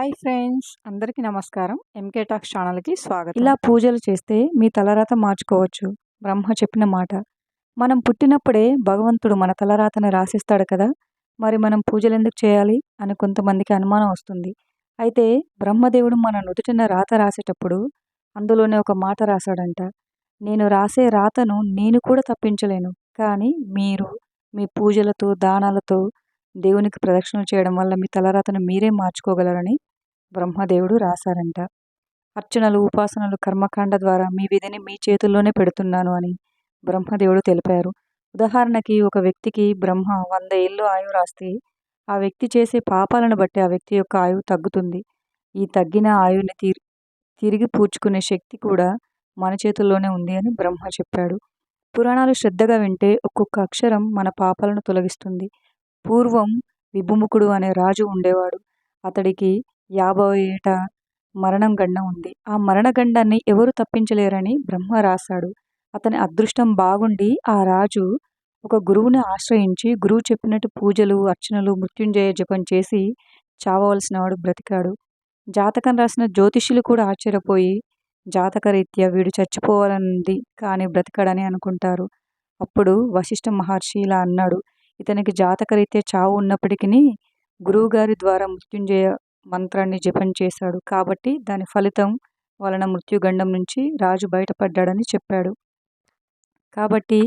Hi friends అందరికీ నమస్కారం. MK talks ఛానల్కి స్వాగతం. ఇలా పూజలు చేస్తే మీ తలరాత మార్చుకోవచ్చు. బ్రహ్మ చెప్పిన మాట. మనం పుట్టినప్పుడే భగవంతుడు మన తలరాతను రాసిస్తాడు కదా? మరి మనం పూజలు ఎందుకు చేయాలి? అని కొంతమందికి అనుమానం వస్తుంది. అయితే బ్రహ్మదేవుడు మన నుదుటిన రాత రాసేటప్పుడు అందులోనే ఒక మాట రాశాడంట. నేను రాసే రాతను నేను కూడా తప్పించలేను. కానీ మీరు మీ పూజలతో దానాలతో దేవునికి ప్రదక్షిణలు చేయడం వల్ల మీ తలరాతను మీరే మార్చుకోగలరని బ్రహ్మదేవుడు రాశారంట. అర్చనలు ఉపాసనలు కర్మకాండ ద్వారా మీ విధిని మీ చేతుల్లోనే పెడుతున్నాను అని బ్రహ్మదేవుడు తెలిపారు. ఉదాహరణకి ఒక వ్యక్తికి బ్రహ్మ వంద ఏళ్ళు ఆయువు రాస్తే ఆ వ్యక్తి చేసే పాపాలను బట్టి ఆ వ్యక్తి యొక్క ఆయువు తగ్గుతుంది. ఈ తగ్గిన ఆయువుని తిరి తిరిగి పూడ్చుకునే శక్తి కూడా మన చేతుల్లోనే ఉంది అని బ్రహ్మ చెప్పాడు. పురాణాలు శ్రద్ధగా వింటే ఒక్కొక్క అక్షరం మన పాపాలను తొలగిస్తుంది. పూర్వం విభుముఖుడు అనే రాజు ఉండేవాడు. అతడికి యాభై ఏట మరణం గండం ఉంది. ఆ మరణగండాన్ని ఎవరు తప్పించలేరని బ్రహ్మ రాశాడు. అతని అదృష్టం బాగుండి ఆ రాజు ఒక గురువుని ఆశ్రయించి గురువు చెప్పినట్టు పూజలు అర్చనలు మృత్యుంజయ జపం చేసి చావవలసిన వాడు బ్రతికాడు. జాతకం రాసిన జ్యోతిష్యులు కూడా ఆశ్చర్యపోయి జాతకరీత్యా వీడు చచ్చిపోవాలనుంది కానీ బ్రతికాడని అనుకుంటారు. అప్పుడు వశిష్ఠ మహర్షి ఇలా అన్నాడు ఇతనికి జాతకరీత్యా చావు ఉన్నప్పటికీ గురువుగారి ద్వారా మృత్యుంజయ మంత్రాన్ని జపం చేశాడు. కాబట్టి దాని ఫలితం వలన మృత్యుగండం నుంచి రాజు బయటపడ్డాడని చెప్పాడు. కాబట్టి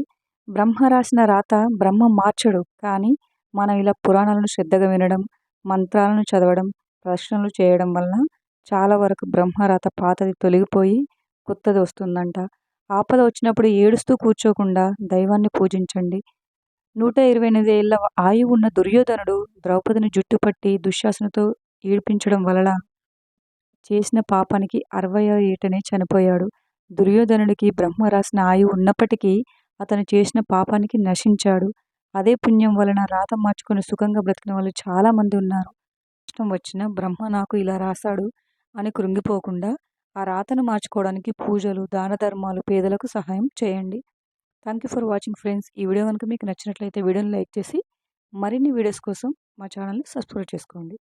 బ్రహ్మ రాసిన రాత బ్రహ్మ మార్చడు. కానీ మనం ఇలా పురాణాలను శ్రద్ధగా వినడం మంత్రాలను చదవడం ప్రశ్నలు చేయడం వలన చాలా వరకు బ్రహ్మరాత పాతది తొలగిపోయి కొత్తది వస్తుందంట. ఆపద వచ్చినప్పుడు ఏడుస్తూ కూర్చోకుండా దైవాన్ని పూజించండి. నూట ఇరవై ఎనిమిది ఏళ్ళ ఆయువు ఉన్న దుర్యోధనుడు ద్రౌపదిని జుట్టుపట్టి దుశ్శాసనతో ఏడిపించడం వలన చేసిన పాపానికి అరవై ఏటనే చనిపోయాడు. దుర్యోధనుడికి బ్రహ్మ రాసిన ఆయు ఉన్నప్పటికీ అతను చేసిన పాపానికి నశించాడు. అదే పుణ్యం వలన రాత మార్చుకొని సుఖంగా బ్రతికిన వాళ్ళు చాలామంది ఉన్నారు. కష్టం వచ్చిన బ్రహ్మ నాకు ఇలా రాశాడు అని కృంగిపోకుండా ఆ రాతను మార్చుకోవడానికి పూజలు దాన ధర్మాలు పేదలకు సహాయం చేయండి. Thank you for watching friends ఈ వీడియో కనుక మీకు నచ్చినట్లయితే వీడియోని లైక్ చేసి మరిన్ని వీడియోస్ కోసం మా ఛానల్ని సబ్స్క్రైబ్ చేసుకోండి.